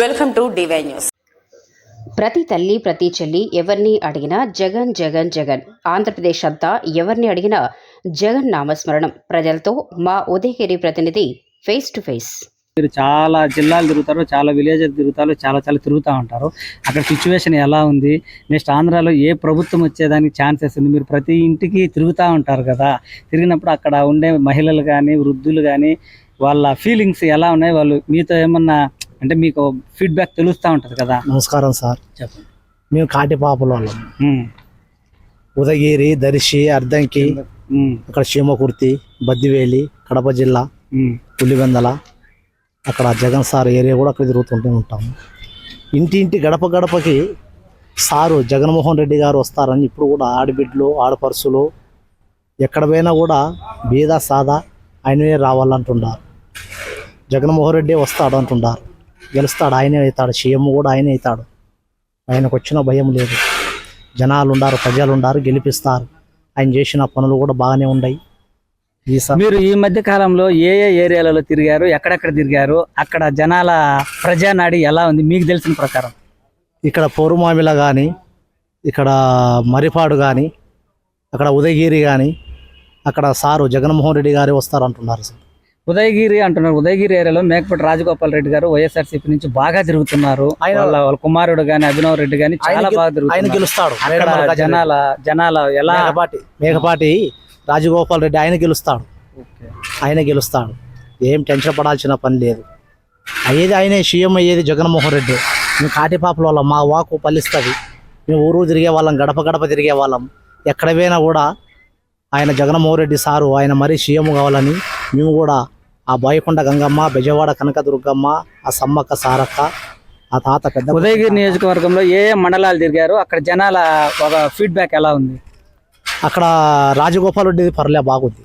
Welcome to DY news ప్రతి తల్లి ప్రతి చెల్లి ఎవరిని అడిగినా జగన్ జగన్ జగన్. ఆంధ్రప్రదేశ్ అంతా ఎవరిని అడిగినా జగన్ నామస్మరణం. ప్రజలతో మా ఉదయగిరి ప్రతినిధి ఫేస్ టు ఫేస్ మీరు చాలా జిల్లాలు తిరుగుతారు చాలా విలేజెస్ తిరుగుతారు చాలా చాలా తిరుగుతూ ఉంటారు. అక్కడ సిచ్యువేషన్ ఎలా ఉంది? నెక్స్ట్ ఆంధ్రాలో ఏ ప్రభుత్వం వచ్చేదానికి ఛాన్సెస్ ఉంది? మీరు ప్రతి ఇంటికి తిరుగుతూ ఉంటారు కదా. తిరిగినప్పుడు అక్కడ ఉండే మహిళలు కానీ వృద్ధులు కానీ వాళ్ళ ఫీలింగ్స్ ఎలా ఉన్నాయి? వాళ్ళు మీతో ఏమన్నా అంటే మీకు ఫీడ్బ్యాక్ తెలుస్తూ ఉంటుంది కదా? నమస్కారం సార్. చెప్పండి. మేము కాటిపాపుల వాళ్ళం ఉమ్, ఉదయగిరి దర్శి అర్ధంకి అక్కడ చీమకుర్తి బద్దివేలి కడప జిల్లా పులివెందల అక్కడ జగన్ సార్ ఏరియా కూడా అక్కడ తిరుగుతుంటూ ఉంటాము ఇంటి ఇంటి గడప గడపకి సారు జగన్మోహన్ రెడ్డి గారు వస్తారని ఇప్పుడు కూడా ఆడబిడ్డలు ఆడపరుసులు ఎక్కడ పోయినా కూడా బీద సాదా ఆయననే రావాలంటున్నారు జగన్మోహన్ రెడ్డి వస్తాడు అంటున్నారు గెలుస్తాడు ఆయనే అవుతాడు సీఎం కూడా ఆయనే అవుతాడు. ఆయనకు వచ్చిన భయం లేదు. జనాలు ఉండారు ప్రజలు ఉండారు గెలిపిస్తారు. ఆయన చేసిన పనులు కూడా బాగానే ఉన్నాయి. మీరు ఈ మధ్య కాలంలో ఏ ఏ ఏరియాలలో తిరిగారు ఎక్కడెక్కడ తిరిగారు అక్కడ జనాల ప్రజానాడి ఎలా ఉంది? మీకు తెలిసిన ప్రకారం. ఇక్కడ పోరుమామిల కానీ ఇక్కడ మరిపాడు కానీ అక్కడ ఉదయగిరి కానీ అక్కడ సారు జగన్మోహన్ రెడ్డి గారే వస్తారు అంటున్నారు సార్. ఉదయగిరి అంటున్నారు. ఉదయగిరి ఏరియాలో మేకపటి రాజగోపాల్ రెడ్డి గారు వైఎస్ఆర్సీపీ నుంచి బాగా తిరుగుతున్నారు. ఆయన- వాళ్ళ వాళ్ళ కుమారుడు గాని అభినవ్ రెడ్డి గాని చాలా బాగా ఆయన తిరుగుతున్నారు గెలుస్తాడు జనాల జనాల ఎలా మేకపాటి రాజగోపాల్ రెడ్డి ఆయన గెలుస్తాడు. ఆయన గెలుస్తాడు. ఏం టెన్షన్ పడాల్సిన పని లేదు. అయ్యేది ఆయనే సీఎం అయ్యేది జగన్మోహన్ రెడ్డి. మేము కాటిపాపల వాళ్ళం మా వాకు పలిస్తుంది మేము ఊరు తిరిగే వాళ్ళం గడప గడప తిరిగే వాళ్ళం. ఎక్కడ పోయినా కూడా ఆయన జగన్మోహన్ రెడ్డి సారు ఆయన మరీ సీఎం కావాలని మేము కూడా ఆ బాయకొండ గంగమ్మ బెజవాడ కనకదుర్గమ్మ ఆ సమ్మక్క సారక్క ఆ తాత పెద్ద ఉదయగిరి నియోజకవర్గంలో ఏ ఏ మండలాలు తిరిగారు? అక్కడ జనాల ఒక ఫీడ్బ్యాక్ ఎలా ఉంది? అక్కడ రాజగోపాల్ రెడ్డి పర్లే బాగుంది.